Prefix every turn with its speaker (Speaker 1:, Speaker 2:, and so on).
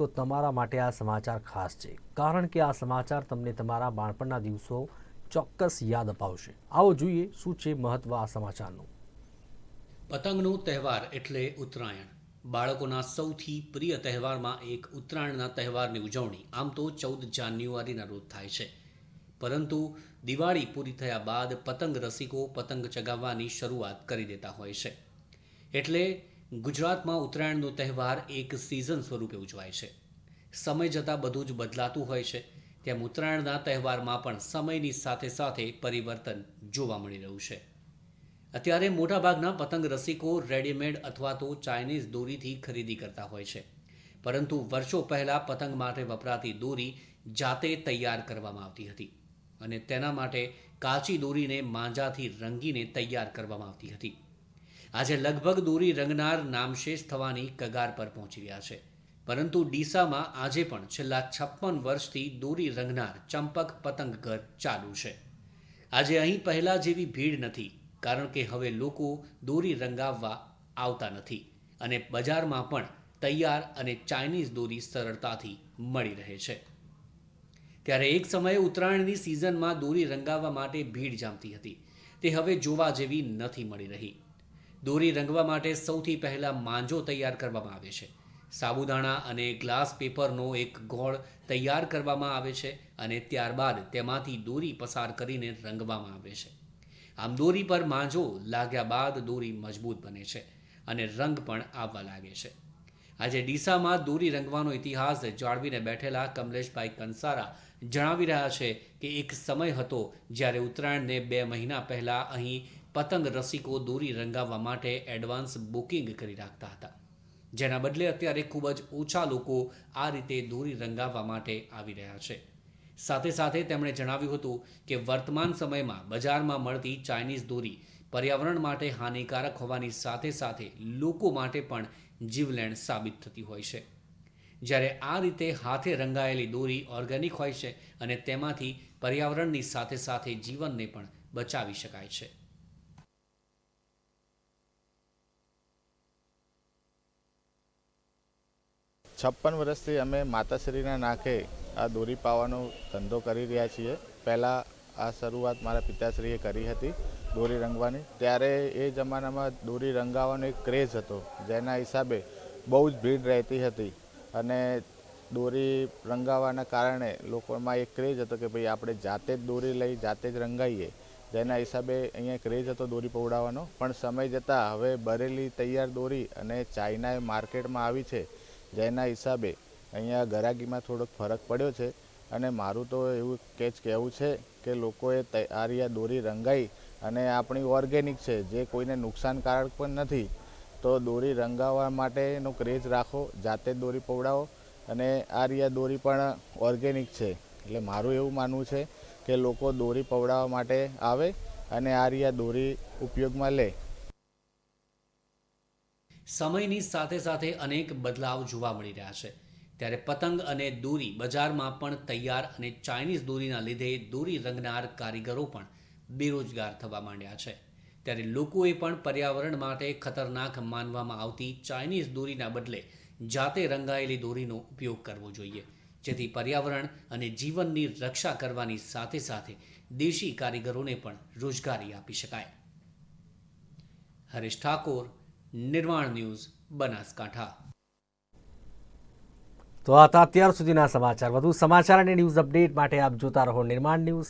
Speaker 1: તો તમારા માટે આ સમાચાર ખાસ છે. કારણ કે આ સમાચાર તમને તમારા બાળપણના દિવસો ચોક્કસ યાદ અપાવશે. આવો જોઈએ શું છે મહત્વ આ સમાચારનું.
Speaker 2: પતંગનો તહેવાર એટલે ઉત્તરાયણ. બાળકોના સૌથી પ્રિય તહેવારમાં એક ઉત્તરાયણના તહેવારની ઉજવણી આમ તો ચૌદ જાન્યુઆરીના રોજ થાય છે. પરંતુ દિવાળી પૂરી થયા બાદ પતંગ રસિકો પતંગ ચગાવવાની શરૂઆત કરી દેતા હોય છે. એટલે ગુજરાતમાં ઉત્તરાયણનો તહેવાર એક સિઝન સ્વરૂપે ઉજવાય છે. સમય જતાં બધું જ બદલાતું હોય છે. તેમ ઉત્તરાયણના તહેવારમાં પણ સમયની સાથે સાથે પરિવર્તન જોવા મળી રહ્યું છે. અત્યારે મોટાભાગના પતંગ રસિકો રેડીમેડ અથવા તો ચાઇનીઝ દોરીથી ખરીદી કરતા હોય છે. પરંતુ વર્ષો પહેલાં પતંગ માટે વપરાતી દોરી જાતે તૈયાર કરવામાં આવતી હતી અને તેના માટે કાચી દોરીને માંજાથી રંગીને તૈયાર કરવામાં આવતી હતી. આજે લગભગ દોરી રંગનાર નામશેષ થવાની કગાર પર પહોંચી ગયા છે. પરંતુ ડીસામાં આજે પણ છેલ્લા છપ્પન વર્ષથી દોરી રંગનાર ચંપક પતંગ ઘર ચાલુ છે. આજે અહીં પહેલાં જેવી ભીડ નથી, કારણ કે હવે લોકો દોરી રંગાવવા આવતા નથી અને બજારમાં પણ તૈયાર અને ચાઇનીઝ દોરી સરળતાથી મળી રહે છે. ત્યારે એક સમયે ઉત્તરાયણની સિઝનમાં દોરી રંગાવવા માટે ભીડ જામતી હતી. તે હવે જોવા જેવી નથી મળી રહી. દોરી રંગવા માટે સૌથી પહેલાં માંજો તૈયાર કરવામાં આવે છે. સાબુદાણા અને ગ્લાસ પેપરનો એક ગોળ તૈયાર કરવામાં આવે છે અને ત્યારબાદ તેમાંથી દોરી પસાર કરીને રંગવામાં આવે છે. આમ દોરી પર માંજો લાગ્યા બાદ દોરી મજબૂત બને છે અને રંગ પણ આવવા લાગે છે. આજે ડીસામાં દોરી રંગવાનો ઇતિહાસ જાળવીને બેઠેલા કમલેશભાઈ કંસારા જણાવી રહ્યા છે કે એક સમય હતો જ્યારે ઉત્તરાયણને બે મહિના પહેલાં અહીં પતંગ રસિકો દોરી રંગાવવા માટે એડવાન્સ બુકિંગ કરી રાખતા હતા. જેના બદલે અત્યારે ખૂબ જ ઓછા લોકો આ રીતે દોરી રંગાવવા માટે આવી રહ્યા છે. સાથે સાથે તેમણે જણાવ્યું હતું કે વર્તમાન સમયમાં બજારમાં મળતી ચાઇનીઝ દોરી પર્યાવરણ માટે હાનિકારક હોવાની સાથે સાથે લોકો માટે પણ જીવલેણ સાબિત થતી હોય છે. જ્યારે આ રીતે હાથે રંગાયેલી દોરી ઓર્ગેનિક હોય છે અને તેમાંથી પર્યાવરણની સાથે સાથે જીવનને પણ બચાવી શકાય છે.
Speaker 3: છપ્પન વર્ષથી અમે માતાશ્રીના નાખે આ દોરી પાવાનો ધંધો કરી રહ્યા છીએ. પહેલાં આ શરૂઆત મારા પિતાશ્રીએ કરી હતી દોરી રંગવાની. ત્યારે એ જમાનામાં દોરી રંગાવાનો એક ક્રેઝ હતો, જેના હિસાબે બહુ જ ભીડ રહેતી હતી. અને દોરી રંગાવાના કારણે લોકોમાં એક ક્રેઝ હતો કે ભાઈ આપણે જાતે જ દોરી લઈ, જાતે જ રંગાઈએ. જેના હિસાબે અહીંયા ક્રેઝ હતો દોરી પવડાવવાનો પણ સમય જતાં હવે બરેલી તૈયાર દોરી અને ચાઇના માર્કેટમાં આવી છે. જેના હિસાબે અહીંયા ગરાગીમાં થોડોક ફરક પડ્યો છે અને મારું તો એવું કેચ કહેવું છે કે લોકોએ તૈયારિયા દોરી રંગાઈ અને આપણી ઓર્ગેનિક છે, જે કોઈને નુકસાનકારક પણ નથી. તો દોરી રંગાવવા માટેનો ક્રેઝ રાખો, જાતે દોરી પવડાવો અને આ રિયા દોરી પણ ઓર્ગેનિક છે. એટલે મારું એવું માનવું છે કે લોકો દોરી પવડાવવા માટે આવે અને આ રિયા દોરી ઉપયોગમાં લે.
Speaker 2: સમયની સાથે સાથે અનેક બદલાવ જોવા મળી રહ્યા છે. ત્યારે પતંગ અને દોરી બજારમાં પણ તૈયાર અને ચાઇનીઝ દોરીના લીધે દોરી રંગનાર કારીગરો પણ બેરોજગાર થવા માંડ્યા છે. ત્યારે લોકોએ પણ પર્યાવરણ માટે ખતરનાક માનવામાં આવતી ચાઇનીઝ દોરીના બદલે જાતે રંગાયેલી દોરીનો ઉપયોગ કરવો જોઈએ. જેથી પર્યાવરણ અને જીવનની રક્ષા કરવાની સાથે સાથે દેશી કારીગરોને પણ રોજગારી આપી શકાય. હરેશ ઠાકોર નિર્માણ ન્યૂઝ, બનાસકાંઠા.
Speaker 1: તો હતા અત્યાર સુધીના સમાચાર. વધુ સમાચાર અને ન્યૂઝ અપડેટ માટે આપ જોતા રહો નિર્માણ ન્યૂઝ.